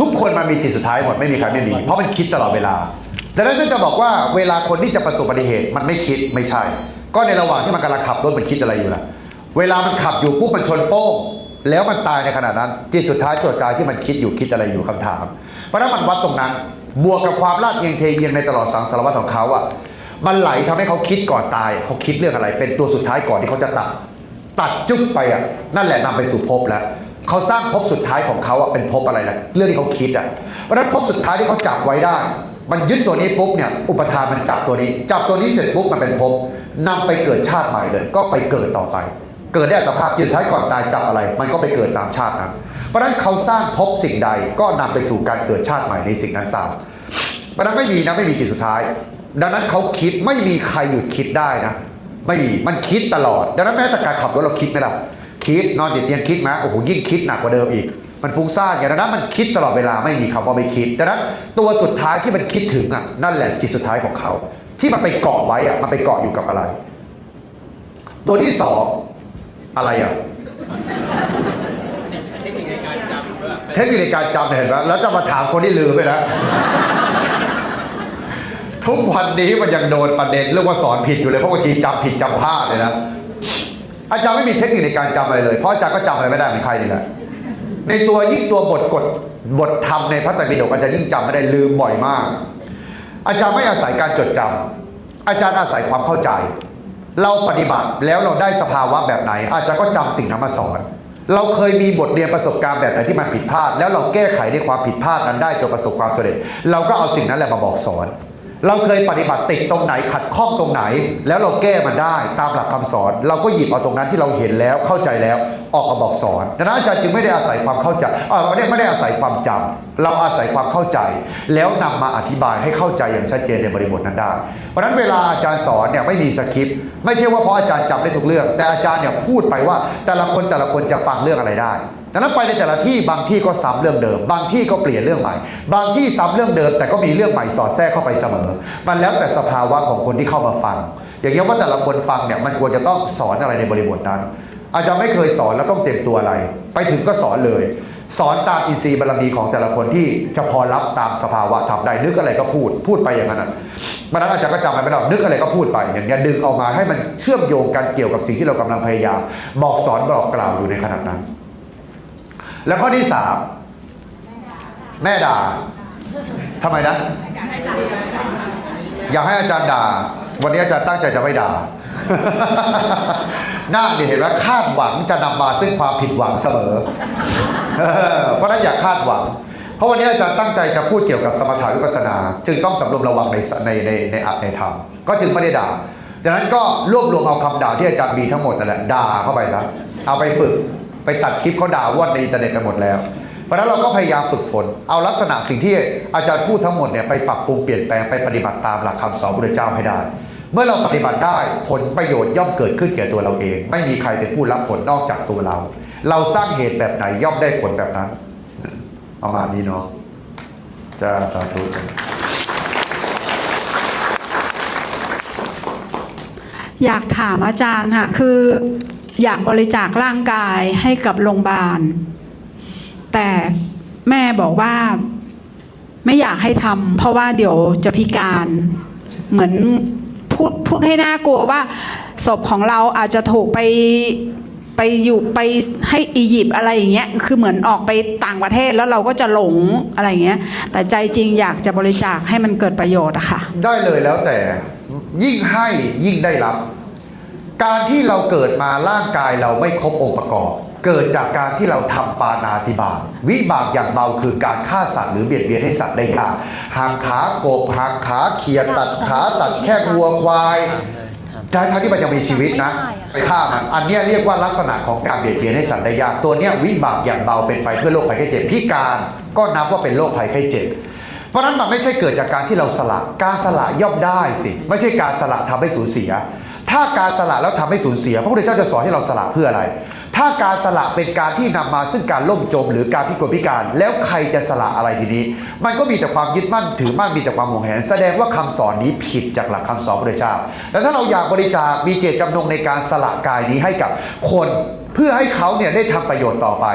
ทุกคนมันมีจิตสุดท้ายหมดไม่มีใครไม่มี เพราะมันคิดตลอดเวลาดังนั้นฉันจะบอกว่าเวลาคนที่จะประสบอุบัติเหตุมันไม่คิดไม่ใช่ ก็ในระหว่างที่มันกำลังขับรถมันคิดอะไรอยู่ล่ะ เวลามันขับอยู่ปุ๊บมันชนโป้งแล้วมันตายในขณะนั้น จิตสุดท้ายตัวกายที่มันคิดอยู่คิดอะไรอยู่คำถาม เพราะนั้นมันวัดตรงนั้น บวกกับความลาดเอียงเทเอียงในตลอดสังสารวัตของเขาอะมันไหลทำให้เขาคิดก่อนตายเขาคิดเรื่องอะไร เป็นตัวสุดท้ายก่อนที่เขาจะตัด ตัดจุ๊บไปอะนั่นแหละนำไปสู่ภพแล้ว เขาสร้างภพสุดท้ายของเขาอะเป็นภพอะไรล่ะเรื่องที่เขาคิดอะเพราะฉะนั้นภพสุดท้ายที่เขาจับไว้ได้ มันยึดตัวนี้ปุ๊บเนี่ยอุปทานมันจับตัวนี้ จับตัวนี้เสร็จปุ๊บมันเป็นภพนำไปเกิดชาติใหม่เลย ก็ไปเกิดต่อไป เกิดได้อัตภาพจิตท้ายก่อนตายจับอะไร มันก็ไปเกิดตามชาตินั้นเพราะฉะนั้นเขาสร้างภพสิ่งใดก็นำไปสู่การเกิดชาติใหม่ในสิ่งนั้นตามเพราะฉะนั้นไม่มีนะไม่มีจิตสุดท้าย ดังนั้นเขาคิดไม่มีใครหยุดคิดได้นะ ไม่มีมันคิดตลอด ดังนั้นแม้แต่การขับรถเราคิดไหมล่ะ คิดนอนติดเตียงคิดไหมโอ้โหยิ่งคิดหนักกว่าเดิมอีก มันฟุ้งซ่านอย่างดังนั้นมันคิดตลอดเวลาไม่มีคำว่าไม่คิดดังนั้นตัวสุดท้ายที่มันคิดถึงอะนั่นแหละจิตสุดท้ายของเขา ที่มันไปเกาะไว้อะมันไปเกาะอยู่กับอะไร ตัวที่สองอะไรอะเทคนิคในการจำเทคนิคการจำเห็นไหมแล้วจะมาถามคนที่ลืมไปนะทุกวันนี้มันยังโดนประเด็นเรื่องว่าสอนผิดอยู่เลยเพราะบางทีจำผิดจำพลาดเลยนะ อาจารย์ไม่มีเทคนิคในการจำอะไรเลย เพราะอาจารย์ก็จำอะไรไม่ได้เหมือนใครนี่แหละในตัวยิ่งตัวบทกฎบทธรรมในพระไตรปิฎกอาจารย์ยิ่งจำไม่ได้ลืมบ่อยมาก อาจารย์ไม่อาศัยการจดจำอาจารย์อาศัยความเข้าใจ เราปฏิบัติแล้วเราได้สภาวะแบบไหน อาจารย์ก็จำสิ่งนั้นมาสอน เราเคยมีบทเรียนประสบการณ์แบบไหนที่มันผิดพลาด แล้วเราแก้ไขในความผิดพลาดนั้นได้จนประสบความสำเร็จ เราก็เอาสิ่งนั้นแหละมาบอกสอน เราเคยปฏิบัติติดตรงไหนขัดข้องตรงไหน แล้วเราแก้มันได้ตามหลักคำสอน เราก็หยิบเอาตรงนั้นที่เราเห็นแล้วเข้าใจแล้วออกมาบอกสอนดังนั้นอาจารย์จึงไม่ได้อาศัยความเข้าใจเออไม่ได้ไม่ได้อาศัยความจำเราอาศัยความเข้าใจ แล้วนำมาอธิบายให้เข้าใจอย่างชัดเจนในบริบทนั้นได้ เพราะฉะนั้นเวลาอาจารย์สอนเนี่ยไม่มีสคริปต์ไม่ใช่ว่าเพราะอาจารย์จำได้ทุกเรื่อง แต่อาจารย์เนี่ยพูดไปว่าแต่ละคนแต่ละคนจะฟังเรื่องอะไรได้ ดังนั้นไปในแต่ละที่บางที่ก็ซ้ำเรื่องเดิม บางที่ก็เปลี่ยนเรื่องใหม่ บางที่ซ้ำเรื่องเดิม แต่ก็มีเรื่องใหม่สอดแทรกเข้าไปเสมอ มันแล้วแต่สภาวะของคนที่เข้ามาฟัง อย่างเงี้ยว่าแต่ละคนฟังเนี่ยมันควรจะต้องสอนอะไรในบริบทนั้น อาจารย์ไม่เคยสอนแล้วต้องเตรียมตัวอะไร ไปถึงก็สอนเลย สอนตามอินทรีย์บารมีของแต่ละคนที่จะพอรับตามสภาวะทำได้นึกอะไรก็พูดพูดไปอย่างนั้นมันนั้นอาจารย์ก็จำไม่ได้นึกอะไรก็พูดไป อย่างเงี้ยดึงออกมาให้มันเชื่อมโยงกันเกี่ยวกับสิ่งที่เรากำลังพยายามบอกสอนบอกกล่าวอยู่ในขณะนั้น แล้วข้อที่สามแม่ด่าทำไมนะ อยากให้อาจารย์ด่า วันนี้อาจารย์ตั้งใจจะไม่ด่าหน้าเนี่ยเห็นว่าคาดหวังจะนำมาซึ่งความผิดหวังเสมอ เพราะนั้นอย่าคาดหวัง เพราะวันนี้อาจารย์ตั้งใจจะพูดเกี่ยวกับสมถะวิปัสนา จึงต้องสำรวมระวังในในในในอัตในธรรม ก็จึงไม่ได้ด่าจากนั้นก็รวบรวมเอาคำด่าที่อาจารย์มีทั้งหมดนั่นแหละด่าเข้าไปนะเอาไปฝึก ไปตัดคลิปเขาด่าว่อนในอินเทอร์เน็ตไปหมดแล้ว เพราะนั้นเราก็พยายามฝึกฝน เอาลักษณะสิ่งที่อาจารย์พูดทั้งหมดเนี่ยไปปรับปรุงเปลี่ยนแปลงไปปฏิบัติตามหลักคำสอนพระเจ้าให้ได้ เมื่อเราปฏิบัติได้ผลประโยชน์ย่อมเกิดขึ้นแก่ตัวเราเอง ไม่มีใครเป็นผู้รับผลนอกจากตัวเรา เราสร้างเหตุแบบไหนย่อมได้ผลแบบนั้นประมาณนี้เนาะจะสาธุอยากถามอาจารย์ค่ะคือ อยากบริจาคร่างกายให้กับโรงพยาบาล แต่แม่บอกว่าไม่อยากให้ทำเพราะว่าเดี๋ยวจะพิการเหมือนพูดพูดให้น่ากลัวว่าศพของเราอาจจะถูกไปไปอยู่ไปให้อียิปต์อะไรอย่างเงี้ยคือเหมือนออกไปต่างประเทศแล้วเราก็จะหลงอะไรอย่างเงี้ย แต่ใจจริงอยากจะบริจาคให้มันเกิดประโยชน์อะค่ะ ได้เลยแล้วแต่ยิ่งให้ยิ่งได้รับ การที่เราเกิดมาร่างกายเราไม่ครบองค์ประกอบ เกิดจากการที่เราทำปานาติบาตวิบากอย่างเบาคือการฆ่าสัตว์หรือเบียดเบียนให้สัตว์ได้ยากหางขากบหางขาเขียดตัดขาตัดแค่วัวควายได้ทั้งที่มันยังมีชีวิตนะไปฆ่ามันอันเนี้ยเรียกว่าลักษณะของการเบียดเบียนให้สัตว์ได้ยากตัวเนี้ยวิบากอย่างเบาเป็นไปเพื่อโรคภัยไข้เจ็บพิการก็นับว่าเป็นโรคภัยไข้เจ็บเพราะฉะนั้นมันไม่ใช่เกิดจากการที่เราสละการสละย่อมได้สิ ไม่ใช่การสละทำให้สูญเสีย ถ้าการสละแล้วทำให้สูญเสีย พระพุทธเจ้าจะสอนให้เราสละเพื่ออะไร ถ้าการสละเป็นการที่นำมาซึ่งการล่มจม หรือการพิกลพิการ แล้วใครจะสละอะไรทีนี้ มันก็มีแต่ความยึดมั่นถือมั่นมีแต่ความหวงแหน แสดงว่าคำสอนนี้ผิดจากหลักคำสอนพระพุทธเจ้าแต่ถ้าเราอยากบริจาคมีเจตจำนงในการสละกายนี้ให้กับคนเพื่อให้เขาเนี่ยได้ทำประโยชน์ต่อไป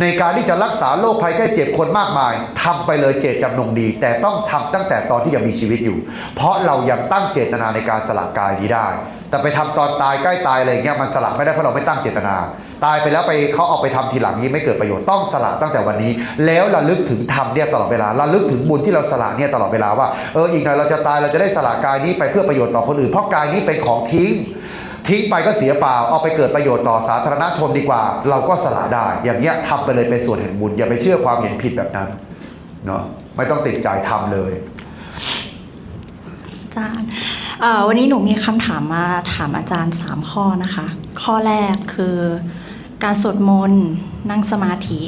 ในการที่จะรักษาโรคภัยแค่เจ็บคนมากมายทำไปเลยเจตจำนงดี แต่ต้องทำตั้งแต่ตอนที่ยังมีชีวิตอยู่ เพราะเรายังตั้งเจตนาในการสละกายนี้ได้ แต่ไปทำตอนตายใกล้ตายอะไรเงี้ยมันสละไม่ได้เพราะเราไม่ตั้งเจตนา ตายไปแล้วไปเขาเอาไปทำทีหลังนี้ไม่เกิดประโยชน์ต้องสละตั้งแต่วันนี้ แล้วระลึกถึงธรรมเนี่ยตลอดเวลาระลึกถึงบุญที่เราสละเนี่ยตลอดเวลาว่าเอออีกหน่อยเราจะตายเราจะได้สละกายนี้ไปเพื่อประโยชน์ต่อคนอื่นเพราะกายนี้เป็นของทิ้งทิ้งไปก็เสียเปล่า เอาไปเกิดประโยชน์ต่อสาธารณชนดีกว่า เราก็สละได้ อย่างเงี้ยทำไปเลยเป็นส่วนแห่งบุญอย่าไปเชื่อความเห็นผิดแบบนั้นเนาะไม่ต้องติดใจทำเลยอาจารย์ วันนี้หนูมีคำถามมาถามอาจารย์ 3 ข้อนะคะ ข้อแรกคือการสวดมนต์นั่งสมาธิ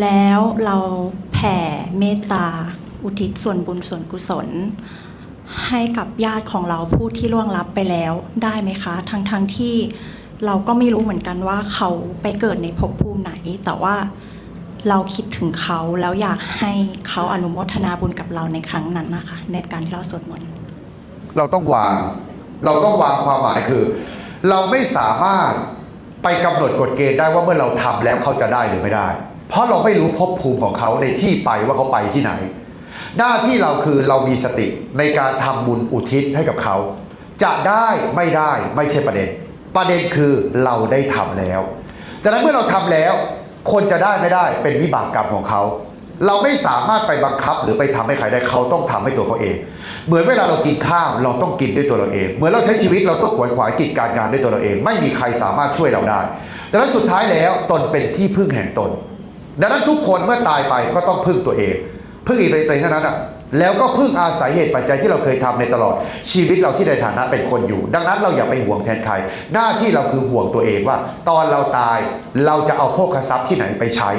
แล้วเราแผ่เมตตาอุทิศส่วนบุญส่วนกุศล ให้กับญาติของเราผู้ที่ล่วงลับไปแล้วได้ไหมคะ ทั้งๆทที่เราก็ไม่รู้เหมือนกันว่าเขาไปเกิดในภพภูมิไหน แต่ว่าเราคิดถึงเขาแล้วอยากให้เขาอนุโมทนาบุญกับเราในครั้งนั้นนะคะ ในการที่เราสวดมนต์ เราต้องวาง เราต้องวางความหมายคือ เราไม่สามารถไปกำหนดกฎเกณฑ์ได้ว่าเมื่อเราทำแล้วเขาจะได้หรือไม่ได้ เพราะเราไม่รู้ภพภูมิของเขาในที่ไปว่าเขาไปที่ไหน หน้าที่เราคือเรามีสติในการทำบุญอุทิศให้กับเขา จะได้ไม่ได้ไม่ใช่ประเด็น ประเด็นคือเราได้ทำแล้วจากนั้นเมื่อเราทำแล้ว คนจะได้ไม่ได้เป็นวิบากกรรมของเขา เราไม่สามารถไปบังคับหรือไปทำให้ใครได้เขาต้องทำให้ตัวเขาเอง เหมือนเวลาเรากินข้าวเราต้องกินด้วยตัวเราเอง เหมือนเราใช้ชีวิตเราต้องขวนขวายกิจการงานด้วยตัวเราเอง ไม่มีใครสามารถช่วยเราได้ดังนั้นสุดท้ายแล้วตนเป็นที่พึ่งแห่งตน ดังนั้นทุกคนเมื่อตายไปก็ต้องพึ่งตัวเอง พึ่งอีกตัวเองเท่านั้นอะแล้วก็พึ่งอาศัยเหตุปัจจัยที่เราเคยทำในตลอดชีวิตเราที่ในฐานะเป็นคนอยู่ ดังนั้นเราอย่าไปห่วงแทนใครหน้าที่เราคือห่วงตัวเองว่า ตอนเราตายเราจะเอาโภคทรัพย์ที่ไหนไปใช้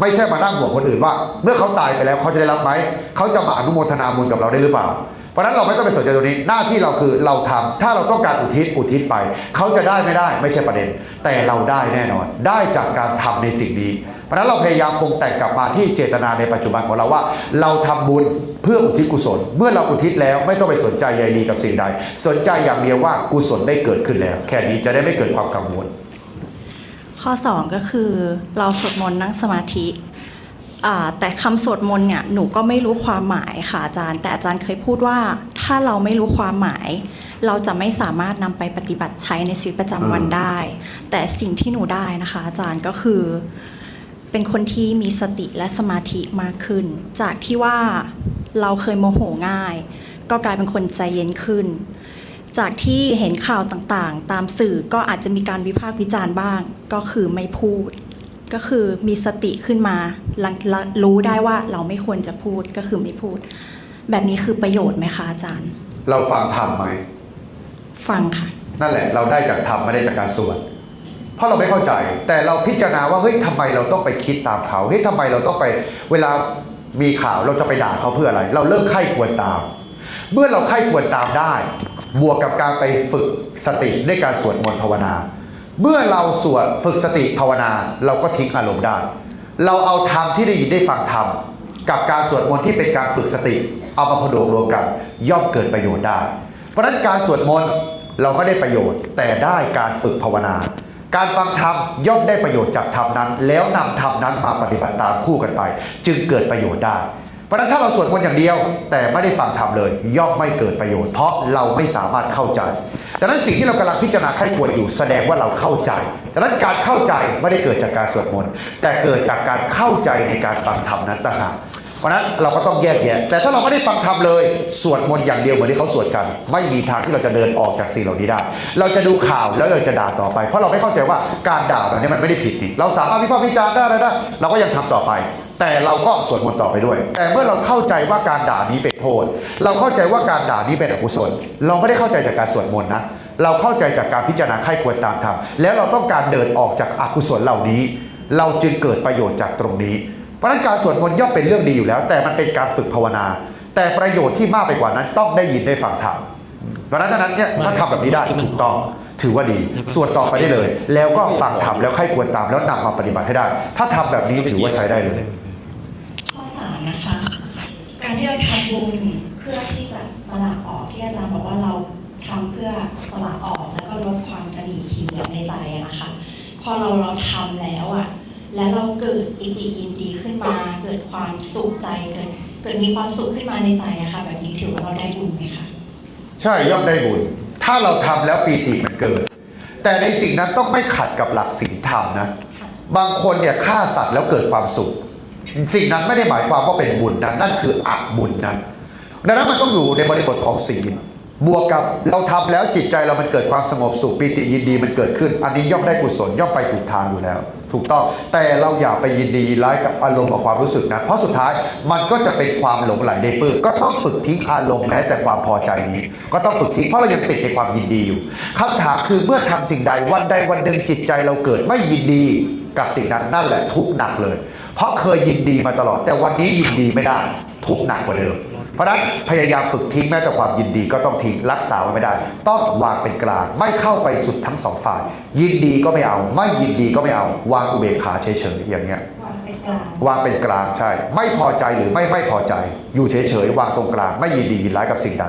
ไม่ใช่มานั่งห่วงคนอื่นว่า เมื่อเขาตายไปแล้วเขาจะได้รับไหมเขาจะมาอนุโมทนาบุญกับเราได้หรือเปล่า เพราะนั้นเราไม่ต้องไปสนใจตรงนี้หน้าที่เราคือเราทำถ้าเราต้องการอุทิศอุทิศไป เขาจะได้ไม่ได้ไม่ใช่ประเด็น แต่เราได้แน่นอน ได้จากการทำในสิ่งนี้เพราะนั้นเราพยายามปรุงแต่งกลับมาที่เจตนาในปัจจุบันของเราว่า เราทำบุญเพื่ออุทิศกุศล เมื่อเราอุทิศแล้วไม่ต้องไปสนใจใยดีกับสิ่งใด สนใจอย่างเดียวว่ากุศลได้เกิดขึ้นแล้ว แค่นี้จะได้ไม่เกิดความกังวล ข้อ 2 ก็คือเราสวดมนต์นั่งสมาธิแต่คำสวดมนต์เนี่ยหนูก็ไม่รู้ความหมายค่ะอาจารย์ แต่อาจารย์เคยพูดว่าถ้าเราไม่รู้ความหมาย เราจะไม่สามารถนำไปปฏิบัติใช้ในชีวิตประจำวันได้ แต่สิ่งที่หนูได้นะคะ อาจารย์ก็คือ เป็นคนที่มีสติและสมาธิมากขึ้น จากที่ว่าเราเคยโมโหง่าย ก็กลายเป็นคนใจเย็นขึ้น จากที่เห็นข่าวต่างๆ ตามสื่อก็อาจจะมีการวิพากษ์วิจารณ์บ้าง ก็คือไม่พูด ก็คือมีสติขึ้นมาละละรู้ได้ว่าเราไม่ควรจะพูดก็คือไม่พูด แบบนี้คือประโยชน์ไหมคะอาจารย์ เราฟังธรรมไหมฟังค่ะ นั่นแหละเราได้จากธรรมไม่ได้จากการสวดเพราะเราไม่เข้าใจ แต่เราพิจารณาว่าเฮ้ยทำไมเราต้องไปคิดตามเขาเฮ้ยทำไมเราต้องไป เวลามีข่าวเราจะไปด่าเขาเพื่ออะไร เราเริ่มไข้ควรตาม เมื่อเราไข้ควรตามได้ บวกกับการไปฝึกสติด้วยการสวดมนต์ภาวนา เมื่อเราสวดฝึกสติภาวนา เราก็ทิ้งอารมณ์ได้ เราเอาธรรมที่ได้ยินได้ฟังธรรมกับการสวดมนต์ที่เป็นการฝึกสติ เอามาผนวกรวมกัน ย่อมเกิดประโยชน์ได้ เพราะนั้นการสวดมนต์เราไม่ได้ประโยชน์ แต่ได้การฝึกภาวนา การฟังธรรมย่อมได้ประโยชน์จากธรรมนั้น แล้วนำธรรมนั้นมาปฏิบัติตามคู่กันไป จึงเกิดประโยชน์ได้ เพราะนั้นถ้าเราสวดมนต์อย่างเดียว แต่ไม่ได้ฟังธรรมเลย ย่อมไม่เกิดประโยชน์ เพราะเราไม่สามารถเข้าใจดังนั้นสิ่งที่เรากำลังพิจารณาไข้ควรอยู่แสดงว่าเราเข้าใจดังนั้นการเข้าใจไม่ได้เกิดจากการสวดมนต์แต่เกิดจากการเข้าใจในการฟังธรรมนั้นต่างหากเพราะนั้นเราก็ต้องแยกแยะแต่ถ้าเราไม่ได้ฟังธรรมเลยสวดมนต์อย่างเดียวเหมือนที่เขาสวดกัน ไม่มีทางที่เราจะเดินออกจากสิ่งเหล่านี้ได้ เราจะดูข่าวแล้วเราจะด่าต่อไป เพราะเราไม่เข้าใจว่าการด่าแบบนี้มันไม่ได้ผิดนี่เราสามารถวิพากษ์วิจารณ์ได้อะไรได้เราก็ยังทำต่อไป แต่เราก็สวดมนต์ต่อไปด้วย แต่เมื่อเราเข้าใจว่าการด่านี้เป็นโทษ เราเข้าใจว่าการด่านี้เป็นอกุศล เราไม่ได้เข้าใจจากการสวดมนต์นะเราเข้าใจจากการพิจารณาไข้ควรตามธรรมแล้วเราต้องการเดินออกจากอกุศลเหล่านี้ เราจึงเกิดประโยชน์จากตรงนี้เพราะฉะนั้นการสวดมนต์ย่อมเป็นเรื่องดีอยู่แล้ว แต่มันเป็นการฝึกภาวนา แต่ประโยชน์ที่มากไปกว่านั้นต้องได้ยินได้ฟังธรรมเพราะฉะนั้นนั้นเนี่ยถ้าทำแบบนี้ได้ถูกต้องถือว่าดีสวดต่อไปได้เลย แล้วก็ฟังธรรมแล้วไข้ควรตามแล้วนำมาปฏิบัติให้ได้ ถ้าทำแบบนี้ถือว่าใช้ได้เลย นะคะ การที่เราทำบุญเพื่อที่จะสละออกที่อาจารย์บอกว่าเราทำเพื่อสละออกแล้วก็ลดความกระหนี่ทีเหนียวในใจอะนะคะพออเราเราทำแล้วอะแล้วเราเกิดอิติยินดีขึ้นมา เกิดความสุขใจเกิดเกิดมีความสุขขึ้นมาในใจอะค่ะแบบนี้ถือว่าเราได้บุญไหมคะใช่ย่อมได้บุญ ถ้าเราทำแล้วปีติมันเกิด แต่ในสิ่งนั้นต้องไม่ขัดกับหลักศีลธรรมนะ บางคนเนี่ยฆ่าสัตว์แล้วเกิดความสุข สิ่งนั้นไม่ได้หมายความว่าเป็นบุญนะนั่นคืออบุญนะดังนั้นมันต้องอยู่ในบริบทของศีลบวกกับเราทำแล้วจิตใจเรามันเกิดความสงบสุขปีติยินดีมันเกิดขึ้น อันนี้ย่อมได้กุศลย่อมไปถูกทางอยู่แล้ว ถูกต้องแต่เราอย่าไปยินดีร้ายกับอารมณ์กับความรู้สึกนะเพราะสุดท้ายมันก็จะเป็นความหลงไหลในปื้มก็ต้องฝึกทิ้งอารมณ์แม้แต่ความพอใจนี้ ก็ต้องฝึกทิ้งเพราะเรายังติดในความยินดีอยู่คำถามคือเมื่อทำสิ่งใดวันใดวันหนึ่งจิตใจเราเกิดไม่ยินดีกับสิ่งนั้นนั่นแหละทุกหนักเลย เพราะเคยยินดีมาตลอด แต่วันนี้ยินดีไม่ได้ ทุกข์หนักกว่าเดิม เพราะฉะนั้นพยายามฝึกทิ้งแม้แต่ความยินดีก็ต้องทิ้งรักษาไว้ไม่ได้ ต้องวางเป็นกลางไม่เข้าไปสุดทั้งสองฝ่าย ยินดีก็ไม่เอา ไม่ยินดีก็ไม่เอา วางอุเบกขาเฉยๆอย่างเงี้ยวางเป็นกลางวางเป็นกลางใช่ ไม่พอใจหรือไม่ไม่พอใจ อยู่เฉยๆวางตรงกลาง ไม่ยินดียินร้ายกับสิ่งใด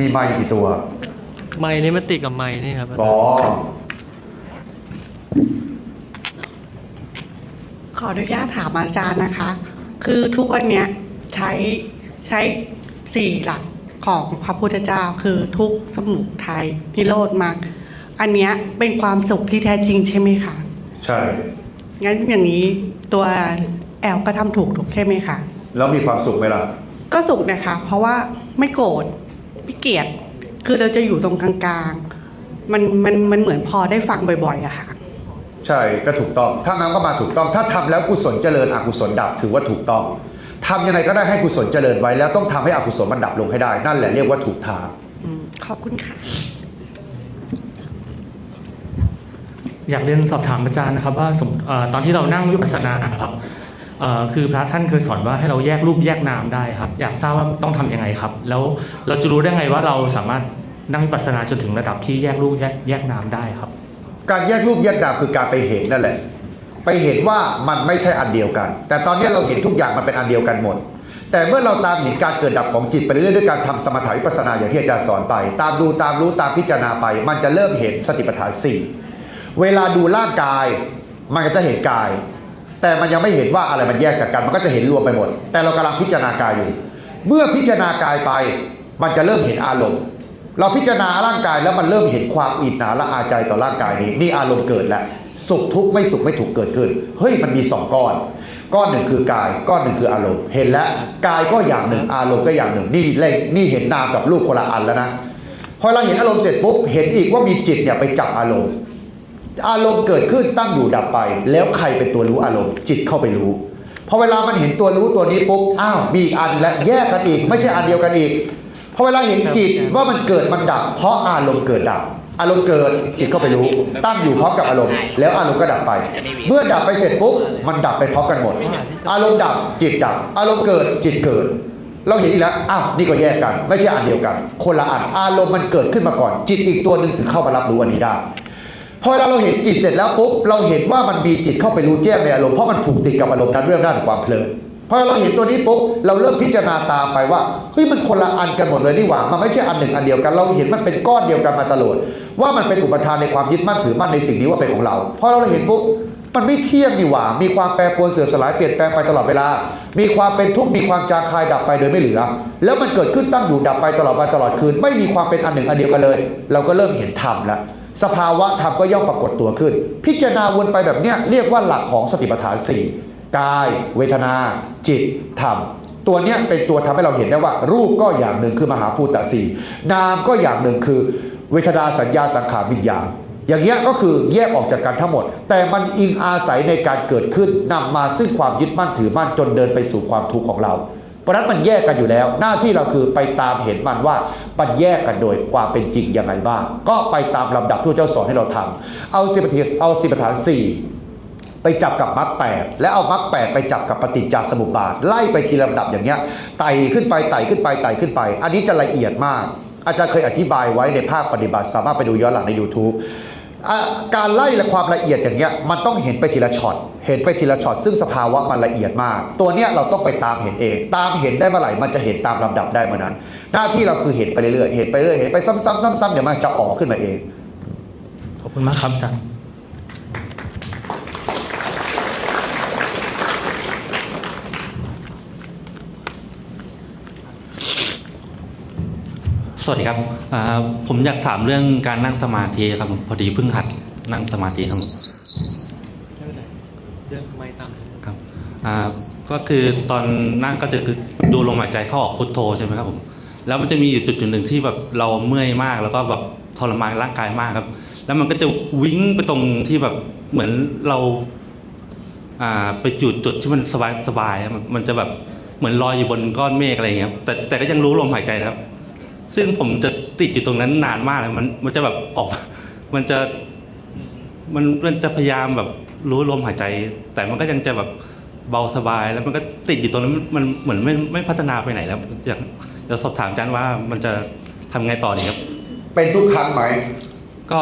มีไม้กี่ตัว ไม้นี่มันติดกับไม้นี่ครับอ๋อ ขออนุญาตถามอาจารย์นะคะ คือทุกวันเนี้ยใช้ใช้สี่หลักของพระพุทธเจ้าคือทุกข์สมุทัยนิโรธมรรคอันเนี้ยเป็นความสุขที่แท้จริงใช่ไหมคะ ใช่ งั้นอย่างนี้ตัวแอลก็ทำถูกถูกใช่ไหมคะ แล้วมีความสุขไหมล่ะ ก็สุขนะคะ เพราะว่าไม่โกรธ ไม่เกลียดคือเราจะอยู่ตรงกลางๆ มันมันมันเหมือนพอได้ฟังบ่อยๆอะค่ะ ใช่ก็ถูกต้อง ถ้านั้นก็มาถูกต้อง ถ้าทำแล้วกุศลเจริญอกุศลดับถือว่าถูกต้องทำยังไงก็ได้ให้กุศลเจริญไว้แล้วต้องทำให้อกุศลมันดับลงให้ได้ นั่นแหละเรียกว่าถูกทาง อืมขอบคุณค่ะ อยากเรียนสอบถามอาจารย์นะครับว่าสมเอ่อตอนที่เรานั่งวิปัสสนาครับเอ่อ คือพระท่านเคยสอนว่าให้เราแยกรูปแยกนามได้ครับ อยากทราบว่าต้องทำยังไงครับ แล้วเราจะรู้ได้ไงว่าเราสามารถนั่งวิปัสสนาจนถึงระดับที่แยกรูปแยกแยกนามได้ครับ การแยกรูปแยกนามคือการไปเห็นนั่นแหละ ไปเห็นว่ามันไม่ใช่อันเดียวกัน แต่ตอนนี้เราเห็นทุกอย่างมันเป็นอันเดียวกันหมด แต่เมื่อเราตามเห็นการเกิดดับของจิตไปเรื่อยๆด้วยการทำสมถะวิปัสสนาอย่างที่อาจารย์สอนไป ตามดูตามรู้ตามพิจารณาไป มันจะเริ่มเห็นสติปัฏฐานสี่เวลาดูร่างกาย มันก็จะเห็นกาย แต่มันยังไม่เห็นว่าอะไรมันแยกจากกัน มันก็จะเห็นรวมไปหมด แต่เรากำลังพิจารณากายอยู่ เมื่อพิจารณากายไป มันจะเริ่มเห็นอารมณ์ เราพิจารณาร่างกายแล้วมันเริ่มเห็นความอิจฉาละอาใจต่อร่างกายนี้ นี่อารมณ์เกิดแล้ว สุขทุกข์ไม่สุขไม่ถูกเกิดขึ้น เฮ้ยมันมีสองก้อน ก้อนหนึ่งคือกาย ก้อนหนึ่งคืออารมณ์ เห็นแล้วกายก็อย่างหนึ่ง อารมณ์ก็อย่างหนึ่ง นี่เลขนี่เห็นนามกับรูปคนละอันแล้วนะ พอเราเห็นอารมณ์เสร็จปุ๊บ เห็นอีกว่ามีจิตเนี่ยไปจับอารมณ์ อารมณ์เกิดขึ้นตั้งอยู่ดับไป แล้วใครเป็นตัวรู้อารมณ์จิตเข้าไปรู้พอเวลามันเห็นตัวรู้ตัวนี้ปุ๊บอ้าวมีอีกอันและแยกกันอีก ไม่ใช่อันเดียวกันอีกพอเวลาเห็นจิตว่ามันเกิดมันดับ เพราะอารมณ์เกิดดับ อารมณ์เกิดจิตเข้าไปรู้ ตั้งอยู่พร้อมกับอารมณ์ แล้วอารมณ์ก็ดับไป เมื่อดับไปเสร็จปุ๊บมันดับไปพร้อมกันหมด อารมณ์ดับจิตดับ อารมณ์เกิดจิตเกิด เราเห็นอีกแล้วอ้าวนี่ก็แยกกัน ไม่ใช่อันเดียวกัน คนละอันอารมณ์มันเกิดขึ้นมาก่อน จิตอีกตัวหนึ่งถึงเข้ามารับรู้อันนี้ได้ พอเวลาเราเห็นจิตเสร็จแล้วปุ๊บเราเห็นว่ามันมีจิตเข้าไปรู้แจ้งในอารมณ์เพราะมันผูกติดกับอารมณ์นั้นเรื่องด้านความเพลินพอเราเห็นตัวนี้ปุ๊บเราเริ่มพิจารณาตามไปว่าเฮ้ยมันคนละอันกันหมดเลยนี่หว่ามันไม่ใช่อันหนึ่งอันเดียวกัน เราเห็นมันเป็นก้อนเดียวกันมาตลอดว่ามันเป็นอุปทานในความยึดมั่นถือมั่นในสิ่งนี้ว่าเป็นของเราพอเราเห็นปุ๊บมันไม่เที่ยงนี่หว่า มีความแปรปรวนเสื่อมสลายเปลี่ยนแปลงไปตลอดเวลา มีความเป็นทุกข์ มีความจางคายดับไปโดยไม่เหลือ แล้วมันเกิดขึ้นตั้งอยู่ดับไปตลอดวันตลอดคืน ไม่มีความเป็นอันหนึ่งอันเดียวกันเลย เราก็เริ่มเห็นธรรมแล้ว สภาวะธรรมก็ย่อมปรากฏตัวขึ้น พิจารณาวนไปแบบเนี้ยเรียกว่าหลักของสติปัฏฐานสี่กาย เวทนา จิตธรรม ตัวเนี้ยเป็นตัวทำให้เราเห็นได้ว่า รูปก็อย่างหนึ่งคือมหาภูตสี่นามก็อย่างหนึ่งคือ เวทนาสัญญาสังขารวิญญาณอย่างเงี้ยก็คือแยกออกจากกันทั้งหมด แต่มันอิงอาศัยในการเกิดขึ้นนำมาซึ่งความยึดมั่นถือมั่นจนเดินไปสู่ความทุกข์ของเรา ราะนั้นมันแยกกันอยู่แล้ว หน้าที่เราคือไปตามเห็นมันว่ามันแยกกันโดยความเป็นจริงยังไงบ้าง ก็ไปตามลำดับที่เจ้าสอนให้เราทำเอาสิบประฐานเอาสิบปฐานสี่ไปจับกับมรรคแปดและเอามรรคแปดไปจับกับปฏิจจสมุปบาท ไล่ไปทีลำดับอย่างเงี้ยไต่ขึ้นไปไต่ขึ้นไปไต่ขึ้นไป อันนี้จะละเอียดมาก อาจารย์เคยอธิบายไว้ในภาคปฏิบัติ สามารถไปดูย้อนหลังใน YouTube การไล่และความละเอียดอย่างเงี้ยมันต้องเห็นไปทีละช็อตเห็นไปทีละช็อตซึ่งสภาวะมันละเอียดมาก ตัวเนี้ยเราต้องไปตามเห็นเอง ตามเห็นได้เมื่อไหร่มันจะเห็นตามลำดับได้เมื่อนั้น หน้าที่เราคือเห็นไปเรื่อยๆเห็นไปเรื่อยเห็นไปซ้ำๆๆๆเดี๋ยวมันจะออกขึ้นมาเอง ขอบคุณมากครับอาจารย์ วัสดีครับอ่าผมอยากถามเรื่องการนั่งสมาธิครับพอดีเพิ่งหัดนั่งสมาธิครับเรื่องไม่ตามครับอ่าก็คือตอนนั่งก็จะคือดูลมหายใจเข้าออกพุทโธใช่ไหมครับผมแล้วมันจะมีอยู่จุดจุดหนึ่งที่แบบเราเมื่อยมากแล้วก็แบบทรมานร่างกายมากครับ แล้วมันก็จะวิ่งไปตรงที่แบบเหมือนเราอ่าไปจุดจุดที่มันสบายสบายๆครับมันมันจะแบบเหมือนลอยอยู่บนก้อนเมฆอะไรอย่างเงี้ยครับแต่แต่ก็ยังรู้ลมหายใจนะครับ ซึ่งผมจะติดอยู่ตรงนั้นนานมากเลยมันมันจะแบบออกมันจะมันมันจะพยายามแบบรู้ลมหายใจ แต่มันก็ยังจะแบบเบาสบาย แล้วมันก็ติดอยู่ตรงนั้นมันเหมือนไม่ไม่พัฒนาไปไหนแล้วอยากจะสอบถามอาจารย์ว่ามันจะทำไงต่อดีครับ เป็นทุกครั้งไหมก็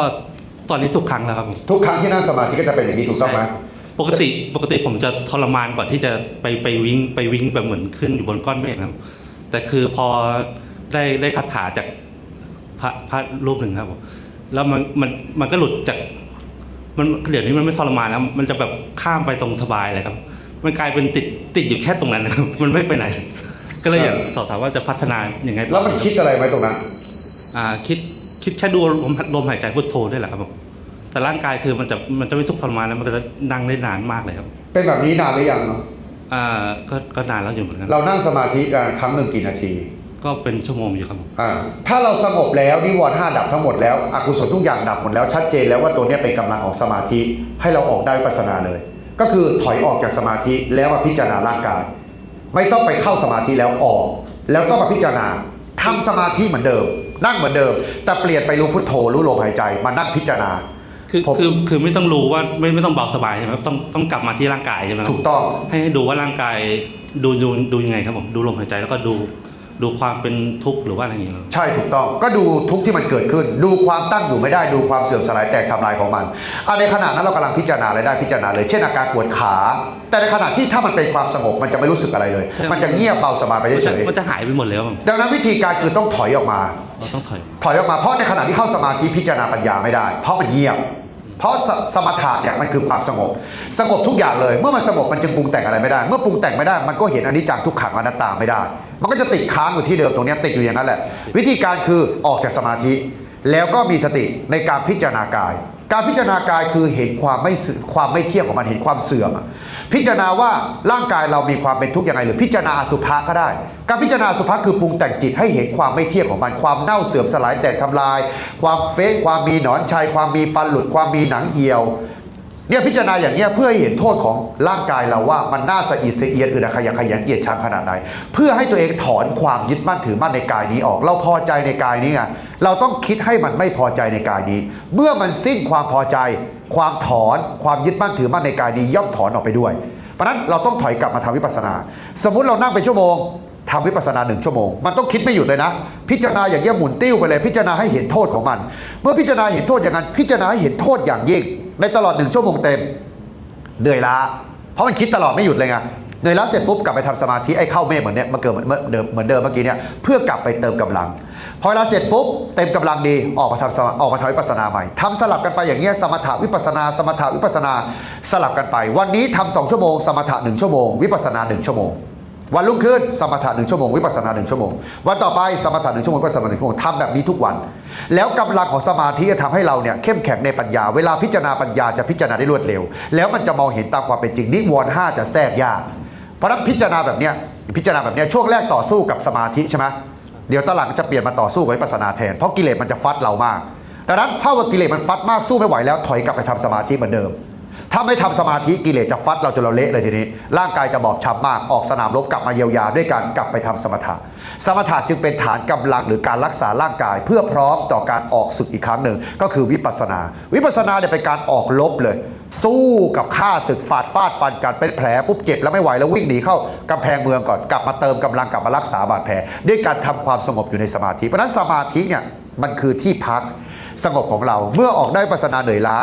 ตอนนี้ทุกครั้งแล้วครับผมทุกครั้งที่นั่งสมาธิก็จะเป็นอย่างนี้ถูกต้องไหมปกติปกติผมจะทรมานก่อนที่จะไปไปวิ่งไปวิ่งแบบเหมือนขึ้นอยู่บนก้อนเมฆครับ แต่คือพอ ได้ได้คาถาจากพระพระรูปหนึ่งครับผมแล้วมันมันมันก็หลุดจากมันเดี๋ยวนี้มันไม่ทรมานแล้วมันจะแบบข้ามไปตรงสบายเลยครับ มันกลายเป็นติดติดอยู่แค่ตรงนั้นนะครับมันไม่ไปไหน ก็เลยอยากสอบถามว่าจะพัฒนาอย่างไงต่อแล้วมันคิดอะไรไหมตรงนั้นอ่าคิดคิดแค่ดูลมลมหายใจพุทโธได้แหละครับผมแต่ร่างกายคือมันจะมันจะไม่ทุกข์ทรมานแล้วมันก็จะนั่งได้นานมากเลยครับ เป็นแบบนี้นานหรือยังอ่าก็ก็นานแล้วอยู่เหมือนกันเรานั่งสมาธิกันครั้งหนึ่งกี่นาที ก็เป็นชั่วโมงอยู่ครับผมอ่าถ้าเราสงบแล้วนิวรณ์ห้าดับทั้งหมดแล้วอกุศลทุกอย่างดับหมดแล้วชัดเจนแล้วว่าตัวเนี้ยเป็นกำลังของสมาธิให้เราออกได้วิปัสสนาเลย ก็คือถอยออกจากสมาธิแล้วมาพิจารณาร่างกาย ไม่ต้องไปเข้าสมาธิแล้วออก แล้วก็มาพิจารณาทำสมาธิเหมือนเดิม นั่งเหมือนเดิม แต่เปลี่ยนไปรู้พุทโธรู้ลมหายใจมานั่งพิจารณา คือผม คือคือไม่ต้องรู้ว่าไม่ไม่ต้องเบาสบายใช่ไหมครับต้องต้องกลับมาที่ร่างกายใช่ไหมครับถูกต้อง ให้ให้ดูว่าร่างกายดูดูดูยังไงครับผมดูลมหายใจแล้วก็ดู ดูความเป็นทุกข์หรือว่าอะไรอย่างเงี้ยครับใช่ถูกต้องก็ดูทุกข์ที่มันเกิดขึ้น ดูความตั้งอยู่ไม่ได้ดูความเสื่อมสลายแตกทำลายของมันอะในขณะนั้นเรากำลังพิจารณาอะไรได้พิจารณาเลย เช่นอาการปวดขา แต่ในขณะที่ถ้ามันเป็นความสงบมันจะไม่รู้สึกอะไรเลย ใช่ มันจะเงียบเบาสบายไปมันเฉจะยมันจะหายไปหมดเลยครับผมๆดังนั้นวิธีการคือต้องถอยออกมา เราต้องถอย ถอยออกมาเพราะในขณะที่เข้าสมาธิพิจารณาปัญญาไม่ได้ เพราะมันเงียบ เพราะสสมถะเนี่ยมันคือความสงบ สงบทุกอย่างเลย เมื่อมันสงบมันจึงปรุงแต่งอะไรไม่ได้ เมื่อปรุงแต่งไม่ได้มันก็เห็นอนิจจังทุกขังอนัตตาไม่ได้ มันก็จะติดค้างอยู่ที่เดิมตรงนี้ติดอยู่อย่างนั้นแหละ วิธีการคือออกจากสมาธิ แล้วก็มีสติในการพิจารณากาย การพิจารณากายคือเห็นความไม่ความไม่เที่ยงของมันเห็นความเสื่อม พิจารณาว่าร่างกายเรามีความเป็นทุกข์ยังไง หรือพิจารณาอสุภะก็ได้ การพิจารณาสุภะคือปรุงแต่งจิตให้เห็นความไม่เที่ยงของมันความเน่าเสื่อมสลายแตกทำลาย ความเฟกความมีหนอนชัยความมีฟันหลุดความมีหนังเหี่ยว เนี่ยพิจารณาอย่างเนี้ยเพื่อให้เห็นโทษของร่างกายเราว่ามันน่าสะอิดสะเอียนอึดอัดขยันขยันเกียจชังขนาดไหนเพื่อให้ตัวเองถอนความยึดมั่นถือมั่นในกายนี้ออก เราพอใจในกายนี้ไงเราต้องคิดให้มันไม่พอใจในกายนี้ เมื่อมันสิ้นความพอใจ ความถอนความยึดมั่นถือมั่นในกายนี้ย่อมถอนออกไปด้วย เพราะนั้นเราต้องถอยกลับมาทำวิปัสสนา สมมุติเรานั่งเป็นชั่วโมงทำวิปัสสนาหนึ่งชั่วโมง มันต้องคิดไม่หยุดเลยนะ พิจารณาอย่างเงี้ยหมุนติ้วไปเลย พิจารณาให้เห็นโทษของมัน เมื่อพิจารณาเห็นโทษอย่างนั้น พิจารณาให้เห็นโทษอย่างยิ่ง ในตลอดหนึ่งชั่วโมงเต็มเหนื่อยล้า เพราะมันคิดตลอดไม่หยุดเลยไงเหนื่อยล้าเสร็จปุ๊บกลับไปทำสมาธิไอ้เข้าเมฆเหมือนเนี้ยมาเกิดเหมือนเดิมเหมือนเดิมเมื่อกี้เนี่ยเพื่อกลับไปเติมกำลัง พอเวลาเสร็จปุ๊บเต็มกำลังดีออกมาทำสมาออกมาทำวิปัสนาใหม่ทำสลับกันไปอย่างเงี้ยสมถะวิปัสนา สมถะวิปัสนาสลับกันไป วันนี้ทำสองชั่วโมง สมถะหนึ่งชั่วโมง วิปัสนาหนึ่งชั่วโมง วันรุ่งขึ้นสมถะหนึ่งชั่วโมงวิปัสสนาหนึ่งชั่วโมงวันต่อไปสมถะหนึ่งชั่วโมงวิปัสสนาหนึ่งชั่วโมงทำแบบนี้ทุกวัน แล้วกำลังของสมาธิจะทำให้เราเนี่ยเข้มแข็งในปัญญา เวลาพิจารณาปัญญาจะพิจารณาได้รวดเร็ว แล้วมันจะมองเห็นตามความเป็นจริงนิวรณ์ห้าจะแทรกยากเพราะนั้นพิจารณาแบบเนี้ยพิจารณาแบบเนี้ยช่วงแรกต่อสู้กับสมาธิใช่ไหมเดี๋ยวตอหลังจะเปลี่ยนมาต่อสู้กับวิปัสสนาแทนเพราะกิเลสมันจะฟัดเรามากดังนั้นถ้าว่ากิเลสมันฟัดมากสู้ไม่ไหวแล้วถอยกลับไปทำสมาธิเหมือนเดิม ถ้าไม่ทำสมาธิกิเลสจะฟัดเราจนเราเละเลยทีนี้ ร่างกายจะบอบช้ำมากออกสนามรบกลับมาเยียวยาด้วยการกลับไปทำสมถะ สมถะจึงเป็นฐานกำลังหรือการรักษาร่างกาย เพื่อพร้อมต่อการออกศึกอีกครั้งหนึ่ง ก็คือวิปัสสนา วิปัสสนาเนี่ยเป็นการออกลบเลย สู้กับข้าศึกฟาดฟาดฟันกันเป็นแผลปุ๊บเจ็บแล้วไม่ไหวแล้ววิ่งหนีเข้ากำแพงเมืองก่อนกลับมาเติมกำลังกลับมารักษาบาดแผลด้วยการทำความสงบอยู่ในสมาธิเพราะฉะนั้นสมาธิเนี่ยมันคือที่พักสงบของเราเมื่อออกได้วิปัสสนาเหนื่อยล้า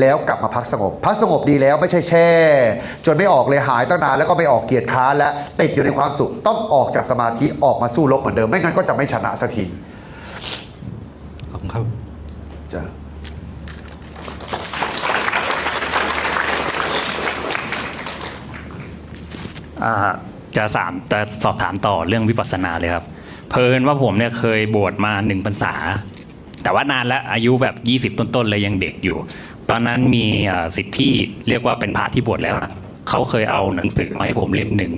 แล้วกลับมาพักสงบ พักสงบดีแล้วไม่ใช่แช่ จนไม่ออกเลยหายตั้งนานแล้วก็ไม่ออกเกียรติค้านและติดอยู่ในความสุข ต้องออกจากสมาธิออกมาสู้รบเหมือนเดิม ไม่งั้นก็จะไม่ชนะสักทีขอบคุณครับจ้ะอ่าจะสามจะสอบถามต่อเรื่องวิปัสสนาเลยครับ เพลินว่าผมเนี่ยเคยบวชมาหนึ่งพรรษา แต่ว่านานแล้วอายุแบบ 20 ต้นๆเลยยังเด็กอยู่ ตอนนั้นมีสิทธิพี่เรียกว่าเป็นพระที่บวชแล้วนะเขาเคยเอาหนังสือมาให้ผมเล่มหนึ่ง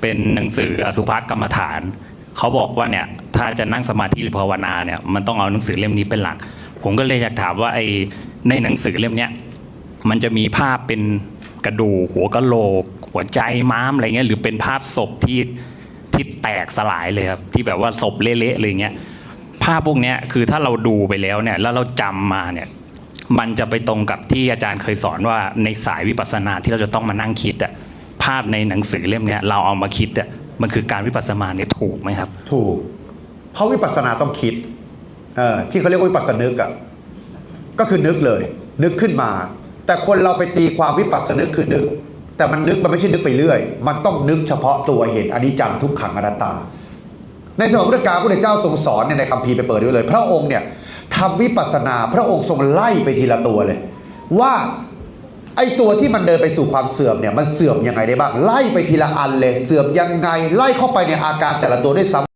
เป็นหนังสืออสุภกรรมฐานเขาบอกว่าเนี่ยถ้าจะนั่งสมาธิหรือภาวนาเนี่ยมันต้องเอาหนังสือเล่มนี้เป็นหลัก ผมก็เลยอยากถามว่าไอ้ในหนังสือเล่มเนี้ยมันจะมีภาพเป็นกระดูกหัวกะโหลก หัวใจม้ามอะไรเงี้ยหรือเป็นภาพศพที่ที่แตกสลายเลยครับที่แบบว่าศพเละๆเลยเงี้ยภาพพวกเนี้ยคือถ้าเราดูไปแล้วเนี่ยแล้วเราจำมาเนี่ย มันจะไปตรงกับที่อาจารย์เคยสอนว่าในสายวิปัสสนาที่เราจะต้องมานั่งคิดอะภาพในหนังสือเล่มเนี้ยเราเอามาคิดอะมันคือการวิปัสสนาเนี่ยถูกไหมครับ ถูก เพราะวิปัสสนาต้องคิดเออที่เขาเรียกว่าวิปัสสนึกอะก็คือนึกเลย นึกขึ้นมา แต่คนเราไปตีความวิปัสสนึกคือนึก แต่มันนึกมันไม่ใช่นึกไปเรื่อย มันต้องนึกเฉพาะตัวเห็นอนิจจังทุกขังอนัตตา ในสมัยพุทธกาลพระพุทธเจ้าทรงสอนเนี่ยในคัมภีร์ไปเปิดด้วยเลย พระองค์เนี่ย ทำวิปัสสนาพระองค์ทรงไล่ไปทีละตัวเลย ว่าไอตัวที่มันเดินไปสู่ความเสื่อมเนี่ยมันเสื่อมยังไงได้บ้างไล่ไปทีละอันเลยเสื่อมยังไงไล่เข้าไปในอาการแต่ละตัวด้วยซ้ำ